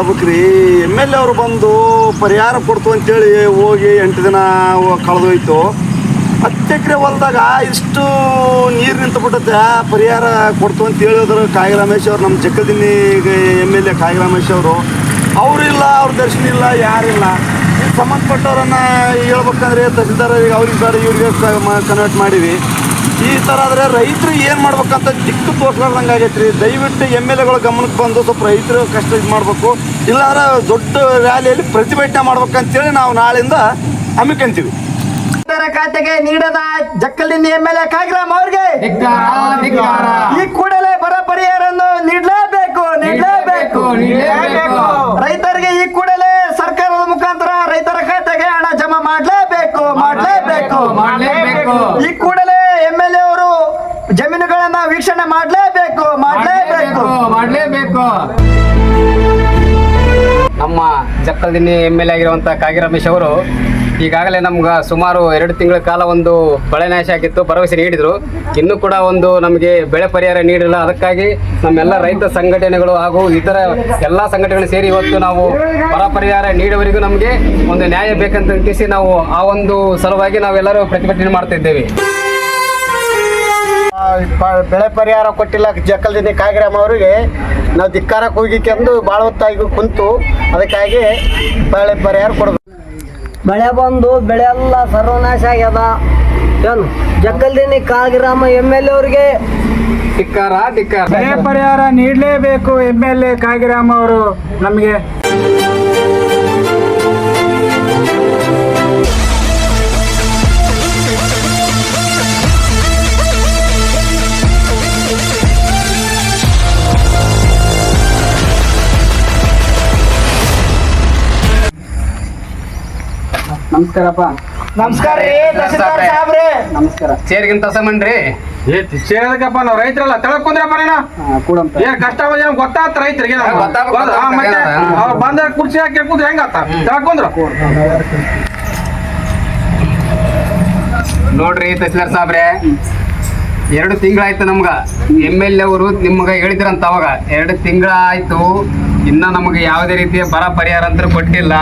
ಮಾಡ್ಬೇಕ್ರಿ. M L A ಅವರು ಬಂದು ಪರಿಹಾರ ಕೊಡ್ತು ಅಂತೇಳಿ ಹೋಗಿ ಎಂಟು ದಿನ ಕಳೆದೋಯ್ತು. ಹತ್ತು ಎಕರೆ ಹೊಲ್ದಾಗ ಇಷ್ಟು ನೀರು ನಿಂತು ಬಿಟ್ಟತ್ತೆ ಪರಿಹಾರ ಕೊಡ್ತು ಅಂತ ಹೇಳಿದ್ರು ಕಾಯಿ ರಮೇಶ್ ಅವರು ನಮ್ಮ ಜಕ್ಕದಿನ್ನಿ ಎಂ ಎಲ್ ಎ ಕಾಯಿ ರಮೇಶ್ ಅವರು. ಅವರಿಲ್ಲ ಅವ್ರ ದರ್ಶನ ಇಲ್ಲ ಯಾರಿಲ್ಲ ಸಂಬಂಧಪಟ್ಟವ್ರನ್ನ ಹೇಳ್ಬೇಕಂದ್ರೆ ತಹಸೀಲ್ದಾರ್ ಅವ್ರಿಗೆ ಬೇಡ, ಇವ್ರಿಗೆ ಕನ್ವರ್ಟ್ ಮಾಡೀವಿ. ಈ ಥರ ಆದರೆ ರೈತರು ಏನು ಮಾಡ್ಬೇಕಂತ ದಿಕ್ಕು ತೋರಿಸ್ಲಾರ್ದಂಗೆ ಆಗೈತೆ ರೀ ದಯವಿಟ್ಟು ಎಂ ಎಲ್ ಎಗಳ ಗಮನಕ್ಕೆ ಬಂದು ಸ್ವಲ್ಪ ರೈತರು ಕಷ್ಟ ಇದು ಮಾಡಬೇಕು. ಇಲ್ಲಾಂದ್ರೆ ದೊಡ್ಡ ರ್ಯಾಲಿಯಲ್ಲಿ ಪ್ರತಿಭಟನೆ ಮಾಡ್ಬೇಕಂತೇಳಿ ನಾವು ನಾಳೆಯಿಂದ ಹಮ್ಮಿಕೊಂತೀವಿ. ಖಾತೆಗೆ ನೀಡದ ಜಕ್ಕಲಿನ ಎಂ ಎಲ್ ಎ ಕಾಗ್ರಾಮ್ ಅವ್ರಿಗೆ. ಈ ಕೂಡಲೇ ಬರ ಪರಿಹಾರವನ್ನು ನೀಡಲೇಬೇಕು ನೀಡಲೇಬೇಕು. ನೀಡಲೇಬೇಕು. ಜಕ್ಕಲ್ದಿನ್ನಿ ಎಂ ಎಲ್ ಎ ಆಗಿರುವಂಥ ಕಾಗಿ ರಮೇಶ್ ಅವರು ಈಗಾಗಲೇ ನಮ್ಗೆ ಸುಮಾರು ಎರಡು ತಿಂಗಳ ಕಾಲ ಒಂದು ಬೆಳೆ ನಾಶ ಆಗಿತ್ತು, ಭರವಸೆ ನೀಡಿದರು. ಇನ್ನೂ ಕೂಡ ಒಂದು ನಮಗೆ ಬೆಳೆ ಪರಿಹಾರ ನೀಡಿಲ್ಲ. ಅದಕ್ಕಾಗಿ ನಮ್ಮೆಲ್ಲ ರೈತ ಸಂಘಟನೆಗಳು ಹಾಗೂ ಇತರ ಎಲ್ಲ ಸಂಘಟನೆಗಳು ಸೇರಿ ಇವತ್ತು ನಾವು ಬರ ಪರಿಹಾರ ನೀಡುವವರಿಗೂ ನಮಗೆ ಒಂದು ನ್ಯಾಯ ಬೇಕಂತ ತಿಳಿಸಿ ನಾವು ಆ ಒಂದು ಸಲುವಾಗಿ ನಾವೆಲ್ಲರೂ ಪ್ರತಿಭಟನೆ ಮಾಡ್ತಾ ಇದ್ದೇವೆ. ಬೆಳೆ ಪರಿಹಾರ ಕೊಟ್ಟಿಲ್ಲ ಜಕ್ಕಲ್ದಿನಿ ಕಾಯಿಗ್ರಾಮ ಅವರಿಗೆ. ನಾವು ಧಿಕ್ಕಾರಕ್ಕೆ ಕೂಗಿಕೆಂದು ಭಾಳ ಹೊತ್ತಾಗಿ ಕುಂತು ಅದಕ್ಕಾಗಿ ಬೆಳೆ ಪರಿಹಾರ ಕೊಡಬೇಕು. ಬೆಳೆ ಬಂದು ಬೆಳೆ ಎಲ್ಲ ಸರ್ವನಾಶ ಆಗ್ಯದ. ಏನು ಜಕ್ಕಲ್ದಿನಿ ಕಾಗಿರಾಮ ಎಂ ಎಲ್ ಎ ಅವ್ರಿಗೆ? ಧಿಕ್ಕಾರ ಧಿಕ್ಕಾರ. ಬೆಳೆ ಪರಿಹಾರ ನೀಡಲೇಬೇಕು ಎಂ ಎಲ್ ಎ ಕಾಗಿರಾಮ್ ಅವರು ನಮಗೆ. ನಮಸ್ಕಾರಪ್ಪ. ನಮಸ್ಕಾರ ರೀ ತಹಸೀಲ್ದಾರ್ ಸಾಹೇಬ್ರೆ. ನಮಸ್ಕಾರ. ಸೇರದಕ್ಕಪ್ಪ ನಾವು ರೈತರಲ್ಲ ತಳಕೊಂದ್ರಪ್ಪ ನೀನು. ಕೂಡಂತ. ಏನ್ ಕಷ್ಟ ಏನ್ ಗೊತ್ತಾತ ರೈತರಿಗೆ? ಹಾ. ಮತ್ತೆ. ಅವ್ರು ಬಂದ ಕುರ್ಚಿ ಹಾಕಿ ಹೆಂಗಾತ? ತಳ್ಕೊಂಡ್ರು ನೋಡ್ರಿ ತಹಸೀಲ್ದಾರ್ ಸಾಬ್ರೆ ಎರಡು ತಿಂಗಳಾಯ್ತು ನಮ್ಗ. ಎಂ ಎಲ್ ಎ ಅವರು ನಿಮ್ಗ ಹೇಳಿದ್ರಂತ ಅವಾಗ. ಎರಡು ತಿಂಗಳಾಯ್ತು. ಇನ್ನ ನಮ್ಗೆ ಯಾವುದೇ ರೀತಿಯ ಬರ ಪರಿಹಾರ ಅಂತ ಕೊಟ್ಟಿಲ್ಲ.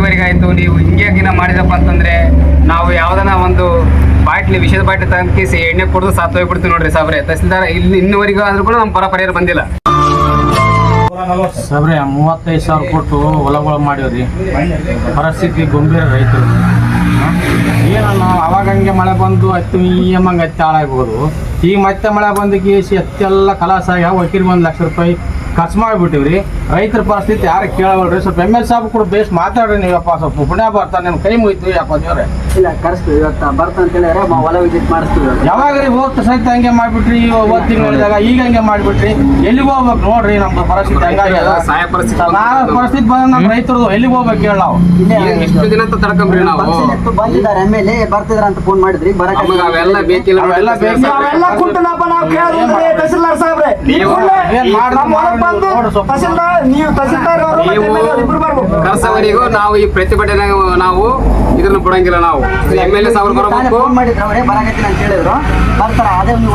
ಇಲ್ಲಿವರೆಗೆ ಆಯಿತು, ನೀವು ಹಿಂಗೆ ದಿನ ಮಾಡಿದಪ್ಪ ಅಂತಂದರೆ ನಾವು ಯಾವುದನ್ನ ಒಂದು ಬಾಟ್ಲಿ, ವಿಷದ ಬಾಟ್ಲಿ ತಂಕಿಸಿ ಎಣ್ಣೆ ಕುಡಿದು ಸಾತ್ ಹೋಗ್ಬಿಡ್ತೀವಿ ನೋಡ್ರಿ ಸಾಬ್ರೆ. ತಹಸೀಲ್ದಾರ್ ಇಲ್ಲಿ ಇನ್ನುವರೆಗೂ ಆದರೂ ಕೂಡ ನಮ್ಮ ಬರ ಪರಿಹಾರ ಬಂದಿಲ್ಲ. ಸಾಬ್ರೆ, ಮೂವತ್ತೈದು ಸಾವಿರ ಕೊಟ್ಟು ಹೊಲಗಳು ಮಾಡಿವ್ರಿ. ಪರಿಸ್ಥಿತಿ ಗಂಭೀರ ರೈತರು. ಏನಲ್ಲ ಅವಾಗ ಹಂಗೆ ಮಳೆ ಬಂದು ಹತ್ತು ಎಂ ಹಂಗೆ ಹತ್ತಿ ಹಾಳಾಗ್ಬೋದು. ಈಗ ಮತ್ತೆ ಮಳೆ ಬಂದು ಕೇಸಿ ಹತ್ತೆಲ್ಲ ಕಲಾಸಾಗಿ ವಕೀಲ್ ಒಂದು ಲಕ್ಷ ರೂಪಾಯಿ ಖರ್ಚು ಮಾಡಿಬಿಟ್ಟಿವ್ರಿ. ರೈತರ ಪರಿಸ್ಥಿತಿ ಯಾರು ಕೇಳವಲ್ರಿ? ಸ್ವಲ್ಪ ಎಂ ಎಲ್ ಸಾಬ್ ಕೂಡ ಬೇಸ್ ಮಾತಾಡ್ರಿ ನೀವಪ್ಪ. ಸ್ವಲ್ಪ ಪುಣ್ಯ ಬರ್ತಾನೆ ನಿಮ್ ಕೈ ಮುಗಿತು ಯಪ್ಪ ದೇವ್ರೆ. ಇಲ್ಲ ಕರೆಸ್ತೀವಿ ಇವತ್ತು? ಬರ್ತಾ ಅಂತ ಹೇಳಿದ್ರೆ ಮ- ಹೊಲ ವಿಸಿಟ್ ಮಾಡಿಸ್ತೀವಿ. ಯಾವಾಗ ರೀ ಹೋಗ್ತ ಸಹಿತ ಹಂಗೆ ಮಾಡ್ಬಿಟ್ರಿ? ಒಂದ್ ತಿಂಗಳಿದಾಗ ಈಗ ಹಂಗೆ ಮಾಡ್ಬಿಟ್ರಿ? ಎಲ್ಲಿಗೆ ಹೋಗ್ಬೇಕು ನೋಡ್ರಿ ನಮ್ದು ಪರಿಸ್ಥಿತಿ ಹಂಗಾಗಿ ಸಹಾಯ ಪರಿಸ್ಥಿತಿ ಪರಿಸ್ಥಿತಿ ಬಂದ ನಮ್ಮ ರೈತರು ಎಲ್ಲಿಗೆ ಹೋಗ್ಬೇಕು ಹೇಳ ನಾವು. ಎಷ್ಟು ದಿನ ಅಂತ ತಡ್ಕೊಂಬ್ರಿ ನಾವು. ಬಂದಿದ್ದಾರೆ. ಎಂ ಎಲ್ ಎ ಬರ್ತಿದ್ರ ಅಂತ ಫೋನ್ ಮಾಡಿದ್ರಿ. ಬರಕ್ಕೆ ಅವೆಲ್ಲ ಬೇಕಿಲ್ಲ ಅವೆಲ್ಲ ಬೇಕಿಲ್ಲ. ಕುಂಟನಪ್ಪ ನಾವು ಕರ್ಸವರಿಗೂ ನಾವು ಈ ಪ್ರತಿಭಟನೆ ನಾವು ಇದನ್ನ ಬಿಡಂಗಿಲ್ಲ ನಾವು. ಎಂ ಎಲ್ ಎ ಸಾವ್ರು ಬರಬೇಕು. ಫೋನ್ ಮಾಡಿದ್ರು ಅವರೇ ಬರಕತ್ತೀನಿ ಅಂತ ಹೇಳಿದ್ರು. ಬರ್ತಾರ ಅದೇ ಇದ್ರಿ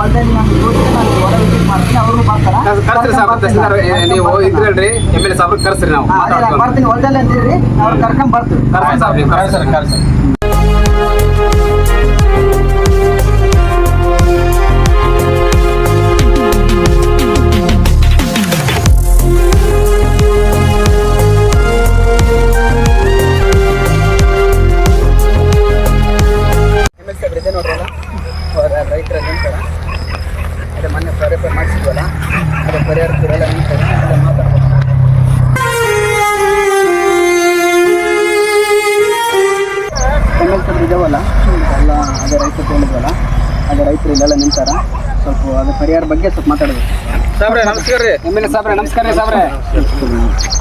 ಮಾಡ್ತೀನಿ ಅವರು ಬರ್ತಾರ. ಕರ್ಸ್ರಿ ಸಾಬ್ರ ತಹಸೀಲ್ದಾರ್ ಏ, ನೀವು ಇದ್ರಲ್ರಿ ಎಂ ಎಲ್ ಎ ಸಾಬ್ರ ಕರ್ಸ್ರಿ ನಾವು ಬರ್ತೀನಿ ಅಂತೀರಿ ಅವ್ರು ಕರ್ಕೊಂಡ್ ಬರ್ತೀವಿ. ಕರ್ಸ್ರಿ ಸಾಬ್ರ ನೀವು ಕರ್ಸ್ರಿ. ಪರಿಹಾರ ಮಾಡಿಸಿದ್ವಲ್ಲ ಅದು ಪರಿಹಾರ ಕೊಡಲ್ಲ ಸಬ್ರು ಇದಾವಲ್ಲ ಎಲ್ಲ ಅದೇ ರೈತರು ತೊಗೊಂಡಿದ್ವಲ್ಲ ಅದೇ ರೈತರು ಇಲ್ಲೆಲ್ಲ ನಿಂತಾರ ಸ್ವಲ್ಪ ಅದು ಪರಿಹಾರ ಬಗ್ಗೆ ಸ್ವಲ್ಪ ಮಾತಾಡಬೇಕು. ಸಾಬ್ರೆ ನಮಸ್ಕಾರ ರೀ. ಎಂ ಎಲ್ ಎ ಸಾಬ್ರೆ ನಮಸ್ಕಾರ ರೀ ಸಾಬ್ರೆ.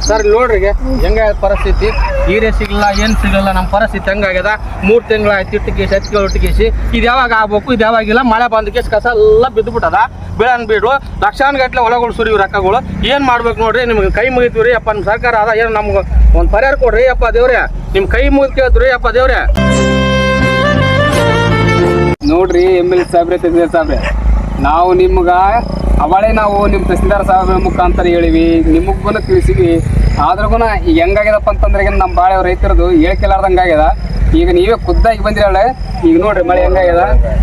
ಸರ್ ನೋಡ್ರಿ ಈಗ ಹೆಂಗ ಪರಿಸ್ಥಿತಿ? ಹೀರೆ ಸಿಗಲ್ಲ ಏನು ಸಿಗಲ್ಲ ನಮ್ಮ ಪರಿಸ್ಥಿತಿ ಹೆಂಗಾಗ್ಯದ? ಮೂರು ತಿಂಗಳಾಯ್ತು ಇಟ್ಟಿಗೆಸಿ ಹತ್ತಿಗೆ ಇಟ್ಟಿಗೆಸಿ ಇದು ಯಾವಾಗ ಆಗ್ಬೇಕು, ಇದು ಯಾವಾಗಿಲ್ಲ, ಮಳೆ ಬಂದ ಕೇಸ್ ಕಸ ಎಲ್ಲ ಬಿದ್ದುಬಿಟ್ಟದ ಬೀಳನ್ ಬೀಡು ಲಕ್ಷಾನ್ ಗಟ್ಟಲೆ ಹೊಲಗಳು ಸುರಿವು ರೊಕ್ಕಗಳು. ಏನು ಮಾಡ್ಬೇಕು ನೋಡ್ರಿ, ನಿಮ್ಗೆ ಕೈ ಮುಗಿತೀವಿ ರೀ ಅಪ್ಪ ನಮ್ಮ ಸರ್ಕಾರ ಅದ ಏನು ನಮ್ಗೆ ಒಂದು ಪರಿಹಾರ ಕೊಡ್ರಿ ಅಪ್ಪ ದೇವ್ರೆ. ನಿಮ್ಮ ಕೈ ಮುಗಿದು ಕೇಳಿದ್ರಿ ಅಪ್ಪ ದೇವ್ರೆ. ನೋಡ್ರಿ, ಎಂ ಎಲ್ ಎ ಸಾಬ್ರೆ ತಹಸೀಲ್ದಾರ್ ಸಾಬ್ರೆ ನಾವು ನಿಮ್ಗ ಅವಳೇ ನಾವು ನಿಮ್ಮ ತಹಸೀಲ್ದಾರ್ ಸಾಹೇಬ್ ಮುಖಾಂತರ ಹೇಳಿವಿ. ನಿಮಗೂ ತಿಳಿಸಿವಿ ಆದ್ರೂ ಹೆಂಗಾಗ್ಯದಪ್ಪ ಅಂತಂದ್ರೆ ನಮ್ಮ ಬಾಳೆ ರೈತರದು ಹೇಳ್ಕೆಲಾರ್ದಂಗೆ ಆಗ್ಯದ. ಈಗ ನೀವೇ ಖುದ್ದಾಗಿ ಬಂದಿರಾಳೆ ಈಗ ನೋಡ್ರಿ ಮಳೆ ಹೆಂಗಾಗ್ಯದ.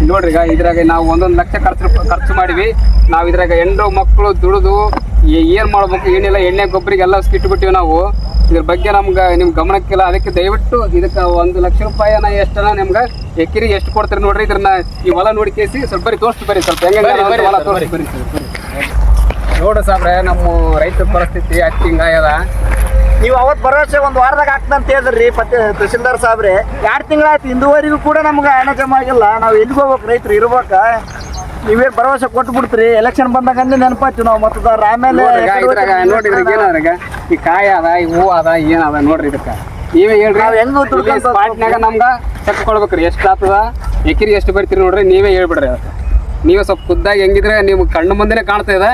ನೋಡ್ರಿ ಈಗ ಇದ್ರಾಗ ನಾವು ಒಂದೊಂದು ಲಕ್ಷ ಖರ್ಚು ಖರ್ಚು ಮಾಡಿವಿ. ನಾವು ಇದ್ರಾಗ ಹೆಣ್ಣು ಮಕ್ಕಳು ದುಡಿದು ಏನು ಮಾಡ್ಬೇಕು ಏನಿಲ್ಲ ಎಣ್ಣೆ ಗೊಬ್ಬರಿಗೆಲ್ಲ ಬಿಟ್ಟಿವಿ ನಾವು. ಇದ್ರ ಬಗ್ಗೆ ನಮ್ಗೆ ನಿಮ್ಗೆ ಗಮನಕ್ಕಿಲ್ಲ. ಅದಕ್ಕೆ ದಯವಿಟ್ಟು ಇದಕ್ಕೆ ಒಂದು ಲಕ್ಷ ರೂಪಾಯಿನ ಎಷ್ಟನ ನಿಮ್ಗೆ ಎಕರೆಗೆ ಎಷ್ಟು ಕೊಡ್ತೀರಿ ನೋಡ್ರಿ. ಇದ್ರನ್ನ ಈ ಹೊಲ ನೋಡಿ ಕೇಸಿ. ಸ್ವಲ್ಪ ಬರೀ ತೋರಿಸ್ತು ಬರೀ ಸ್ವಲ್ಪ. ಹೆಂಗ ತೋರಿಸಿ ಸಾಬ್ರೆ ನಮ್ಮ ರೈತರ ಪರಿಸ್ಥಿತಿ ಅಷ್ಟು ಹಿಂಗಾಗ್ಯದ ನೀವು ಅವತ್ತು ಭರವಸೆ ಒಂದು ವಾರದಾಗ ಹಾಕ್ತಂತ ಹೇಳಿದ್ರಿ ಪತ್ತೆ ತಹಸೀಲ್ದಾರ್ ಸಾಬ್ರೆ. ಎರಡು ತಿಂಗಳಾಯ್ತು ಇಂದುವರೆಗೂ ಕೂಡ ನಮ್ಗೆ ಹಣ ಜಮ ಆಗಿಲ್ಲ. ನಾವು ಎಲ್ಲಿಗೆ ಹೋಗ್ಬೇಕು ರೈತರು ಇರ್ಬೇಕ? ನೀವೇ ಭರವಸೆ ಕೊಟ್ಟು ಬಿಡ್ತೀರಿ. ಎಲೆಕ್ಷನ್ ಬಂದಾಗ ಅಂದ್ರೆ ನೆನಪಾಯ್ತು ನಾವು ಮತದಾರ ಆಮೇಲೆ ನೋಡ್ರಿ ಈ ಕಾಯಿ ಅದ ಈ ಹೂ ಅದ ಏನದ ನೋಡ್ರಿ ಇದಕ್ಕೆ. ನೀವೇ ಹೇಳ್ರಿ. ಹೆಂಗ್ ಸ್ಪಾಟ್ನಾಗ ನಮ್ಗ ಚೆಕ್ ಕೊಡ್ಬೇಕ್ರಿ. ಎಷ್ಟು ಆಗ್ತದ? ಎಕರೆ ಎಷ್ಟು ಬರ್ತೀರಿ ನೋಡ್ರಿ. ನೀವೇ ಹೇಳ್ಬಿಡ್ರಿ ಅದಕ್ಕೆ. ನೀವೇ ಸ್ವಲ್ಪ ಖುದ್ದಾಗಿ ಹೆಂಗಿದ್ರೆ ನಿಮ್ಗೆ ಕಣ್ಣು ಮುಂದೆನೇ ಕಾಣ್ತಾ ಇದೆ.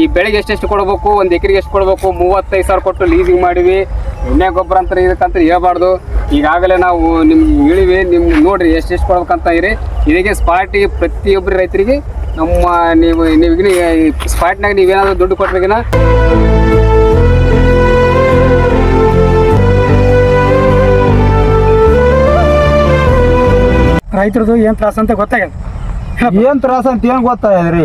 ಈ ಬೆಳೆಗೆ ಎಷ್ಟೆಷ್ಟು ಕೊಡಬೇಕು? ಒಂದು ಎಕರೆಗೆ ಎಷ್ಟು ಕೊಡಬೇಕು? ಮೂವತ್ತೈದು ಸಾವಿರ ಕೊಟ್ಟು ಲೀಸಿಂಗ್ ಮಾಡಿವಿ. ಎಣ್ಣೆ ಗೊಬ್ಬರ ಅಂತ ಇದಕ್ಕಂತ ಹೇಳ್ಬಾರ್ದು. ಈಗಾಗಲೇ ನಾವು ನಿಮ್ಗೆ ಹೇಳಿವಿ ನಿಮ್ಗೆ ನೋಡ್ರಿ ಎಷ್ಟೆಷ್ಟು ಕೊಡ್ಬೇಕಂತ ಇರಿ. ಇದಕ್ಕೆ ಸ್ಪಾಟಿಗೆ ಪ್ರತಿಯೊಬ್ಬರು ರೈತರಿಗೆ ನಮ್ಮ ನೀವು ನೀವು ಸ್ಪಾಟ್ನಾಗ ನೀವೇನಾದರೂ ದುಡ್ಡು ಕೊಟ್ಬೇಕಿನ ರೈತರದು ಏನು ತ್ರಾಸ ಅಂತ ಗೊತ್ತಾಗ್ಯದ? ಏನು ತ್ರಾಸ ಅಂತ ಏನು ಗೊತ್ತಾಗ್ರಿ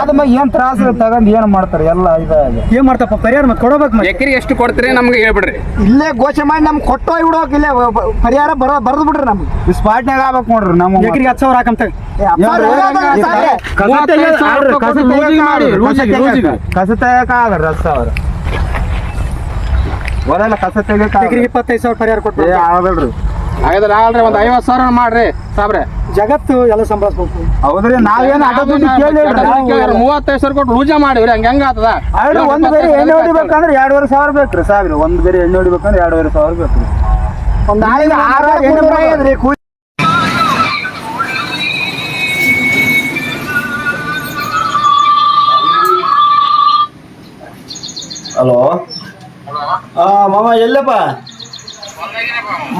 ಆದ್ಮೇಲೆ ಏನ್ ತ್ರಾಸ ತಗೊಂಡ್ ಏನ್ ಮಾಡ್ತಾರೆ? ಎಲ್ಲ ಇದಾಗಿ. ಏನ್ ಮಾಡ್ತಪ್ಪ? ಪರಿಹಾರ ಮತ್ತೆ ಕೊಡಬೇಕು ಮತ್ತೆ ಎಕರೆ ಎಷ್ಟು ಕೊಡ್ತೀರಿ ನಮ್ಗೆ ಹೇಳ್ಬಿಡ್ರಿ. ಇಲ್ಲೇ ಘೋಷಣೆ ಮಾಡಿ ನಮ್ಗೆ ಕೊಟ್ಟೋ ಇಡೋಕ್ ಬಿಡೋಕೆ ಇಲ್ಲೇ ಪರಿಹಾರ ಬರೋ ಬರ್ದು ಬಿಡ್ರಿ ನಮ್ಗೆ. ಸ್ಪಾಟ್ನಾಗ ಆಗ್ಬೇಕು ನೋಡ್ರಿ ನಮ್ಮ ಎಕರೆಗೆ ಹತ್ತು ಸಾವಿರ ಹಾಕಂತ ಕಸ ತೆಗಿಯಕ ಆಗ್ರಿ ಹತ್ತು ಸಾವಿರ. ಬರಲ್ಲ ಕಸ ತೆಗಿಯಕ ಇಪ್ಪತ್ತೈದು ಸಾವಿರ ಪರಿಹಾರ ಕೊಟ್ಟು ಆಗಲ್ರಿ. ಹಾಗಾದ್ರೆ ಆಗಲ್ರಿ ಒಂದು ಐವತ್ತು ಸಾವಿರ ಮಾಡ್ರಿ ಸಾಬ್ರೆ ಜಗತ್ತು ಎಲ್ಲ ಸಂಭಾಳಿಸ್ಬೇಕು ಹೌದ್ರಿ ನಾವೇನ್ ಆಟೋ ದುಡ್ಡು ಕೇಳಿ ಮೂವತ್ತೈದು ಸಾವಿರ ಕೊಟ್ಟು ಪೂಜೆ ಮಾಡಿವ್ರಿ ಹಂಗೆ ಹೆಂಗ ಆತದ ಆದ್ರೆ ಒಂದ್ ಬೇರೆ ಎಣ್ಣೆ ಹೊಡಿಬೇಕಂದ್ರೆ ಎರಡೂವರೆ ಸಾವಿರ ಬೇಕ್ರಿ ಸಾವಿರ. ಒಂದ್ ಬೇರೆ ಎಣ್ಣೆ ಹೊಡಿಬೇಕಂದ್ರೆ ಎರಡೂವರೆ ಸಾವಿರ ಬೇಕ್ರಿ. ಒಂದು ನಾಳೆಗೆ ಆರು ಎಂಟು ಕೂಲಿ. ಹಲೋ? ಆ ಮಾಮ ಎಲ್ಲಪ್ಪ?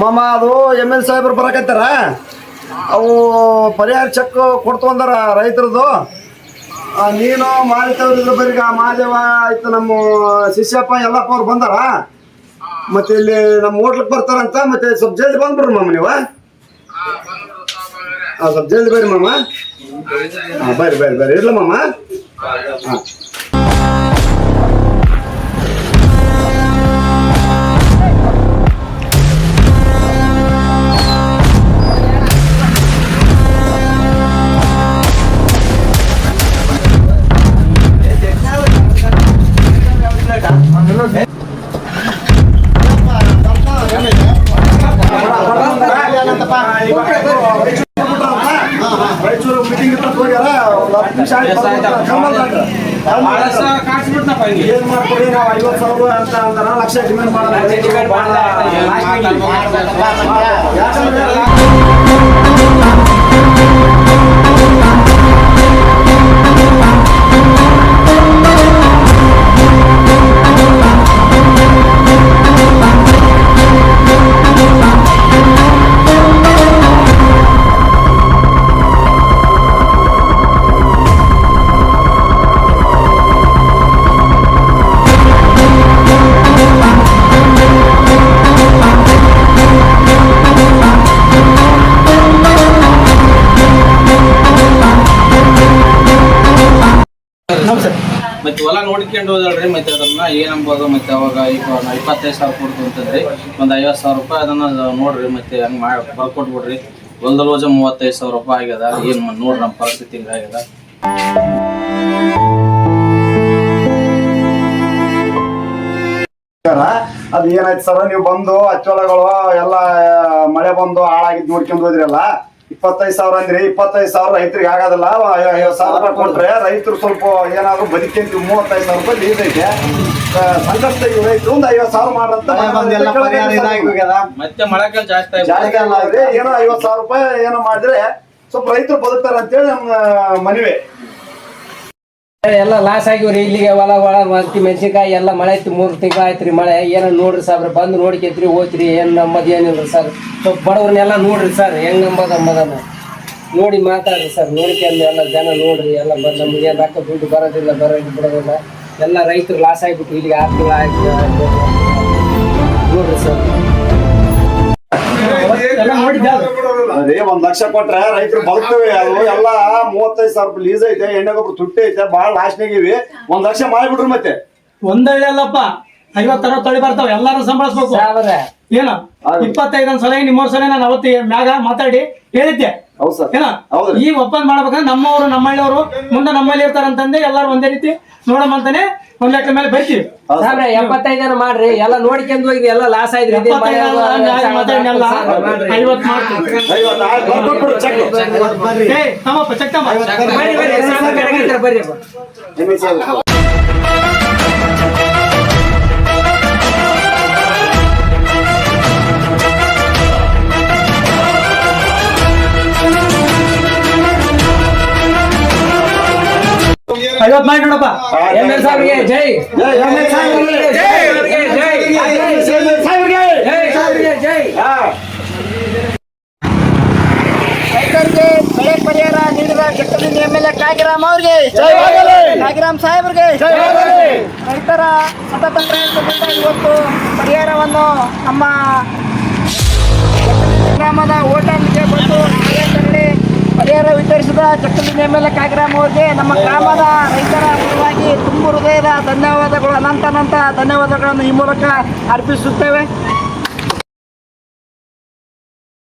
ಮಾಮ ಅದು ಎಂ ಎಲ್ ಸಾಹೇಬ್ರು ಬರಕತ್ತಾರ? ಅವು ಪರಿಹಾರ ಚೆಕ್ ಕೊಡ್ತು ಅಂದಾರ ರೈತರದು. ನೀನು ಮಾಲಿತವ್ರು ಇದ್ರ ಬರೀಗ ಮಾದೇವ ಆಯ್ತು ನಮ್ಮ ಶಿಷ್ಯಪ್ಪ ಎಲ್ಲಪ್ಪ ಅವ್ರು ಬಂದಾರ. ಮತ್ತೆ ಇಲ್ಲಿ ನಮ್ಮ ಹೋಟ್ಲಕ್ ಬರ್ತಾರಂತ, ಮತ್ತೆ ಸ್ವಲ್ಪ ಜಲ್ದಿ ಬಂದ್ಬಿಡ್ರಿ ಮಮ್ಮ ನೀವು. ಸ್ವಲ್ಪ ಜಲ್ದಿ ಬರ್ರಿ ಮಮ್ಮ ಹಾಂ ಬರ್ರಿ ಬರ್ರಿ ಬರ್ರಿ. ಇರ್ಲ ಹಾಂ ಅಂತ ಅಂದಾರ ಲಕ್ಷ ಡಿಮ್ಯಾಂಡ್ ಮಾಡೋಣ ಹೊಲ ನೋಡ್ಕೊಂಡು ಹೋದಳ್ರಿ, ಮತ್ತೆ ಅದನ್ನ ಏನಂಬೋದು ಮತ್ತೆ ಅವಾಗ ಈಗ ಇಪ್ಪತ್ತೈದು ಸಾವಿರ ಕೊಡ್ತು ಅಂತಂದ್ರಿ. ಒಂದು ಐವತ್ತು ಸಾವಿರ ರೂಪಾಯಿ ಅದನ್ನ ನೋಡ್ರಿ, ಮತ್ತೆ ಹಂಗೆ ಮಾಡಿ ಬರ್ಕೊಟ್ಬಿಡ್ರಿ. ಹೊಲ್ದಲ್ಲಿ ಹೋಜ ಮೂವತ್ತೈದು ಸಾವಿರ ರೂಪಾಯಿ ಆಗ್ಯದ, ಏನ್ ನೋಡ್ರಿ ನಮ್ಮ ಪರಿಸ್ಥಿತಿ ಹಿಂಗಾಗ್ಯದ ಅದು ಏನಾಯ್ತು ಸರ್? ನೀವು ಬಂದು, ಅಚ್ಚೋಳಗಳು, ಎಲ್ಲ ಮಳೆ ಬಂದು ಹಾಳಾಗಿದ್ ನೋಡ್ಕೊಂಡು ಹೋದ್ರಲ್ಲ ಇಪ್ಪತ್ತೈದು ಸಾವಿರ ಅಂದ್ರೆ ಇಪ್ಪತ್ತೈದು ಸಾವಿರ ರೈತರಿಗೆ ಆಗೋದಿಲ್ಲ. ಐವತ್ತು ಸಾವಿರ ರೂಪಾಯಿ ಕೊಟ್ರೆ ರೈತರು ಸ್ವಲ್ಪ ಏನಾದ್ರು ಬದುಕಿಂತ ಮೂವತ್ತೈದು ಸಾವಿರ ರೂಪಾಯಿ ಲೀಸ್ ಐತೆ. ಆ, ಸಂಕಷ್ಟ ರೈತರು ಒಂದು ಐವತ್ತು ಸಾವಿರ ಮಾಡಂತ ಮತ್ತೆ ಜಾಸ್ತಿ ಜಾಸ್ತಿ ಅಲ್ಲ ಆದ್ರೆ ಏನೋ ಐವತ್ತು ಸಾವಿರ ರೂಪಾಯಿ ಏನೋ ಮಾಡಿದ್ರೆ ಸ್ವಲ್ಪ ರೈತರು ಬದುಕ್ತಾರೆ ಅಂತೇಳಿ ನಮ್ಮ ಮನವಿ. ಎಲ್ಲ ಲಾಸ್ ಆಗಿವ್ರಿ, ಇಲ್ಲಿಗೆ ಹೊಲ ಒಳ ಹತ್ತಿ ಮೆಣಸಿನ್ಕಾಯಿ ಎಲ್ಲ ಮಳೆ ಐತಿ ಮೂರು ತಿಂಗಳು ಆಯ್ತು ರೀ ಮಳೆ. ಏನೋ ನೋಡ್ರಿ ಸಾಬ್ರ ಬಂದು ನೋಡ್ಕೊಂತ್ರಿ ಹೋಗ್ತೀರಿ ಏನು ನಮ್ಮದು ಏನಿಲ್ಲ ಸರ್ ಸ್ವಲ್ಪ ಬಡವ್ರನ್ನೆಲ್ಲ ನೋಡ್ರಿ ಸರ್ ಹೆಂಗ್ ನಂಬೋದು ಅಂಬದನ್ನ ನೋಡಿ ಮಾತಾಡ್ರಿ ಸರ್ ನೋಡ್ಕೊಂಡು ಎಲ್ಲ ಜನ ನೋಡ್ರಿ, ಎಲ್ಲ ಬಂದು ನಮಗೆ ರೊಕ್ಕ ದುಡ್ಡು ಬರೋದಿಲ್ಲ ಬರೋದು ಬಿಡೋದಿಲ್ಲ ಎಲ್ಲ ರೈತರು ಲಾಸ್ ಆಗಿಬಿಟ್ಟು ಇಲ್ಲಿಗೆ ಆರು ತಿಂಗಳ ಆಯ್ತು ನೋಡ್ರಿ ಸರ್ ಅದೇ ಒಂದ್ ಲಕ್ಷ ಕೊಟ್ರ ರೈತರು ಬದುಕ್ತೇವೆ ಅದು ಎಲ್ಲ ಮೂವತ್ತೈದು ಸಾವಿರ ರೂಪಾಯಿ ಲೀಸ್ ಐತೆ ಎಣ್ಣೆ ಗೊಬ್ಬರ ತುಟ್ಟಿ ಐತೆ ಭಾಳ ಲಾಸ್ನಾಗಿವಿ ಒಂದ್ ಲಕ್ಷ ಮಾಡಿಬಿಡ್ರಿ ಮತ್ತೆ. ಒಂದಳ್ಳಿ ಅಲ್ಲಪ್ಪ ಐವತ್ತರ ತಳಿ ಬರ್ತಾವ ಎಲ್ಲಾರು ಸಂಭಾಳಿಸ್ಬೇಕು. ಏನ? ಇಪ್ಪತ್ತೈದೊಂದ್ ಸಲ ನಿಮ್ಮವ್ರ ಸಲ ನಾನು ಅವತ್ತಿ ಮ್ಯಾಗ ಮಾತಾಡಿ ಹೇಳಿದ್ದೆ. ಹೌದು ಸರ್. ಏನ? ಹೌದ್ರಿ. ಈ ಒಪ್ಪಂದ ಮಾಡ್ಬೇಕಂದ್ರೆ ನಮ್ಮವರು ನಮ್ಮಳ್ಳಿಯವರು ಮುಂದೆ ನಮ್ಮಲ್ಲಿ ಇರ್ತಾರಂತಂದೆ ಎಲ್ಲಾರು ಒಂದೇ ರೀತಿ ನೋಡಮಂತಾನೆ ಒಂದ್ ಲೆಕ್ಕ ಮೇಲೆ ಬರ್ತೀವಿ ಸಾಬ್ರೆ ಎಪ್ಪತ್ತೈದು ಜನ ಮಾಡ್ರಿ. ಎಲ್ಲ ನೋಡ್ಕೊಂಡು ಹೋಗಿ ಎಲ್ಲ ಲಾಸ್ ಆಯ್ತು ಬರ್ರಿ ಮಾಡ್ತೀವಿ ಸಾಬ್ರಿಗೆ ನೋಡಪ್ಪ. ಎಂ ಜೈ. ಸಾಬ್ರಿಗೆ ಜೈ. ಹಾ. ರೈತರಿಗೆ ಬೆಳೆ ಪರಿಹಾರ ನೀಡಿದ ಎಂ ಎಲ್ ಎ ಕಾಗಿರಾಮ್ ಅವ್ರಿಗೆ. ಕಾಗಿರಾಮ್ ಸಾಹೇಬ್ರಿಗೆ. ರೈತರ ಸತತ ಪ್ರಯತ್ನದಿಂದ ಇವತ್ತು ಪರಿಹಾರವನ್ನು ನಮ್ಮ ಗ್ರಾಮದ ಹೋಟೆಲ್ಗೆ ಬಂದು ಕಾರ್ಯಾಚರಣೆ ಪರಿಹಾರ ವಿತರಿಸಿದ ಚಕ್ಕಲಿನ ಎಂ ಎಲ್ ನಮ್ಮ ಗ್ರಾಮದ ರೈತರ ಪರವಾಗಿ ತುಂಬ ಹೃದಯದ ಧನ್ಯವಾದಗಳು, ಅನಂತ ಅನಂತ ಧನ್ಯವಾದಗಳನ್ನು ಈ ಮೂಲಕ ಅರ್ಪಿಸುತ್ತೇವೆ.